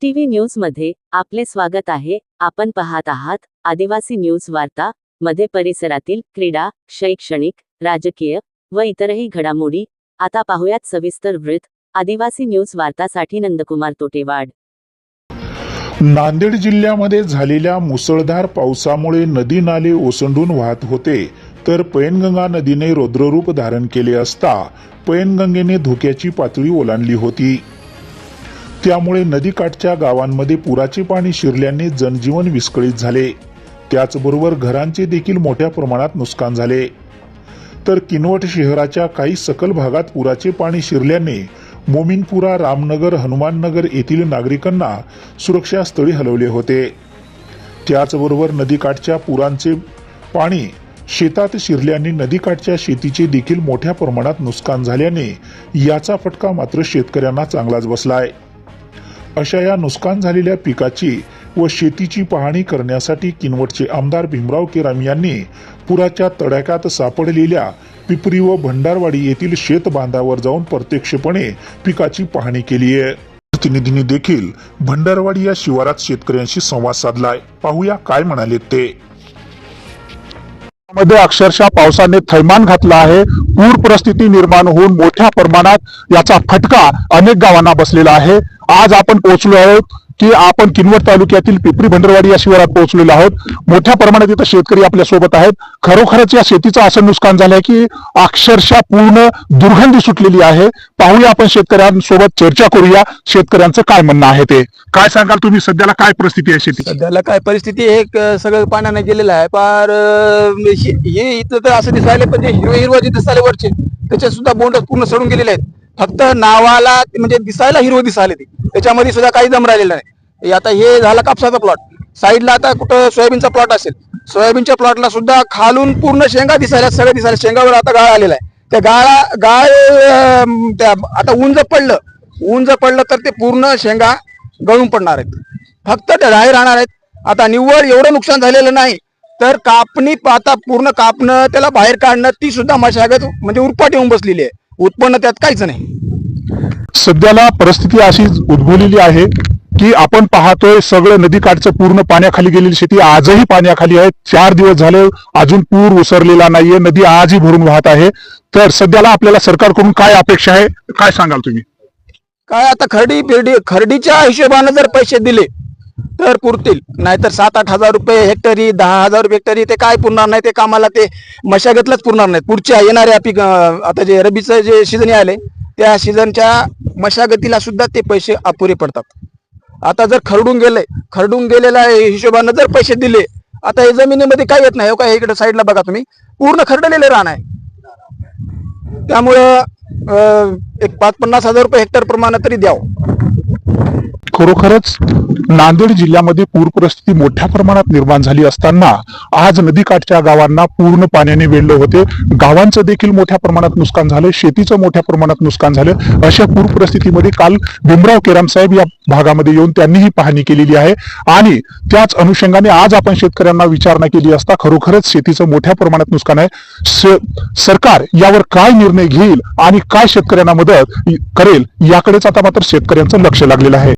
TV न्यूजमध्ये आपले स्वागत आहे. आपण पाहत आहात आदिवासी न्यूज वार्ता मध्ये परिसरातील क्रीडा शैक्षणिक राजकीय व इतरही घडामोडी. आता पाहुयात सविस्तर वृत्त. आदिवासी न्यूज वार्तासाठी नंदकुमार तोटेवाड. नांदेड जिल्ह्यामध्ये झालेल्या मुसळधार पावसामुळे नदी नाले ओसंडून वाहत होते. तर पैनगंगा नदीने रौद्ररूप धारण केले असता पैनगंगेने धोक्याची पातळी ओलांडली होती. त्यामुळे नदीकाठच्या गावांमध्ये पुराचे पाणी शिरल्याने जनजीवन विस्कळीत झाले. त्याचबरोबर घरांचे देखील मोठ्या प्रमाणात नुकसान झाले. तर किनवट शहराच्या काही सकल भागात पुराचे पाणी शिरल्याने मोमिनपुरा रामनगर हनुमाननगर येथील नागरिकांना सुरक्षा स्थळी हलवले होते. त्याचबरोबर नदीकाठच्या पुरांचे पाणी शेतात शिरल्याने नदीकाठच्या शेतीचे देखील मोठ्या प्रमाणात नुकसान झाल्याने याचा फटका मात्र शेतकऱ्यांना चांगलाच बसलाय. अशा या नुकसान झालेल्या पिकाची व शेतीची पाहणी करण्यासाठी किनवटचे आमदार भीमराव केराम यांनी पुराच्या तडाख्यात सापडलेल्या पिपरी व भंडारवाडी येथील शेत बांधावर जाऊन प्रत्यक्षपणे पिकाची पाहणी केली आहे. प्रतिनिधींनी देखील भंडारवाडी या शिवारात शेतकऱ्यांशी संवाद साधलाय. पाहूया काय म्हणाले ते. मध्ये अक्षरशः पावसाने थैमान घातलं आहे. पूर परिस्थिती निर्माण होऊन मोठ्या प्रमाणात याचा फटका अनेक गावांना बसलेला आहे. आज आपण पोहोचलो आहोत की आपण किनवट तालुक्यातील पिपरी भंडरवाडी या शिवारात पोहोचलेलो आहोत. मोठ्या प्रमाणात इथं शेतकरी आपल्यासोबत आहेत. खरोखरच या शेतीचं असं नुकसान झालंय की अक्षरशः पूर्ण दुर्गंधी सुटलेली आहे. पाहूया आपण शेतकऱ्यांसोबत चर्चा करूया. शेतकऱ्यांचं काय म्हणणं आहे ते? काय सांगाल तुम्ही? सध्याला काय परिस्थिती आहे शेती सध्याला काय परिस्थिती हे सगळं पाण्याने गेलेलं आहे. पार हे हे इथं तर असं दिसायला पण हिरवे हिरवं जे दिसायला वरचे त्याच्यात सुद्धा बोंड पूर्ण सडून गेलेले आहेत. फक्त नावाला म्हणजे दिसायला हिरवं दिसायला ते. त्याच्यामध्ये सुद्धा काही दम राहिलेला नाही. आता हे झाला कापसाचा प्लॉट साईडला आता कुठं सोयाबीनचा प्लॉट असेल. सोयाबीनच्या प्लॉटला सुद्धा खालून पूर्ण शेंगा दिसायला सगळं दिसायला शेंगावर आता गाळ आलेला आहे. त्या गाळा गाळ त्या आता ऊन जर पडलं ऊन जर पडलं तर ते पूर्ण शेंगा गळून पडणार आहेत. फक्त त्या राही राहणार आहेत. आता निव्वळ एवढं नुकसान झालेलं नाही तर कापणी आता पूर्ण कापणं त्याला बाहेर काढणं ती सुद्धा मशागत म्हणजे उरपाट येऊन बसलेली आहे. उत्पन्न त्यात काहीच नाही. सध्याला परिस्थिती अशी उद्भवलेली आहे की आपण पाहतोय सगळं नदीकाठचं पूर्ण पाण्याखाली गेलेली शेती आजही पाण्याखाली आहे. चार दिवस झाले अजून पूर उसरलेला नाहीये नदी आजही भरून वाहत आहे. तर सध्याला आपल्याला सरकारकडून काय अपेक्षा आहे काय सांगाल तुम्ही? काय आता खरडी बिरडी खरडीच्या हिशोबानं जर पैसे दिले तर पुरतील. नाहीतर सात आठ हजार रुपये हेक्टरी दहा हजार रुपये हेक्टरी ते काय पुरणार नाही ते कामाला ते मशागतलाच पुरणार नाही पुढच्या येणाऱ्या पीक आता जे रबीचं जे सीझन आले त्या सीझनच्या मशागतीला सुद्धा ते पैसे अपुरे पडतात. आता जर खरडून गेले खरडून गेलेल्या हिशोबानं जर पैसे दिले आता हे जमिनीमध्ये काय येत नाही हो काय इकडे साईडला बघा तुम्ही. पूर्ण खरडलेले रान आहे. त्यामुळं एक पाच पन्नास हजार रुपये हेक्टर प्रमाणात तरी द्यावं. खरोखरच नांदेड जिल्ह्यामध्ये पूर परिस्थिती मोठ्या प्रमाणात निर्माण झाली असताना आज नदीकाठच्या गावांना पूर्ण पाण्याने वेढले होते. गावांचं देखील मोठ्या प्रमाणात नुकसान झालं शेतीचं मोठ्या प्रमाणात नुकसान झालं. अशा पूर परिस्थितीमध्ये काल भीमराव केराम साहेब या भागामध्ये येऊन त्यांनीही पाहणी केलेली आहे. आणि त्याच अनुषंगाने आज आपण शेतकऱ्यांना विचारणा केली असता खरोखरच शेतीचं मोठ्या प्रमाणात नुकसान आहे. स- सरकार यावर काय निर्णय घेईल आणि काय शेतकऱ्यांना मदत करेल याकडेच आता मात्र शेतकऱ्यांचं लक्ष लागलेलं आहे.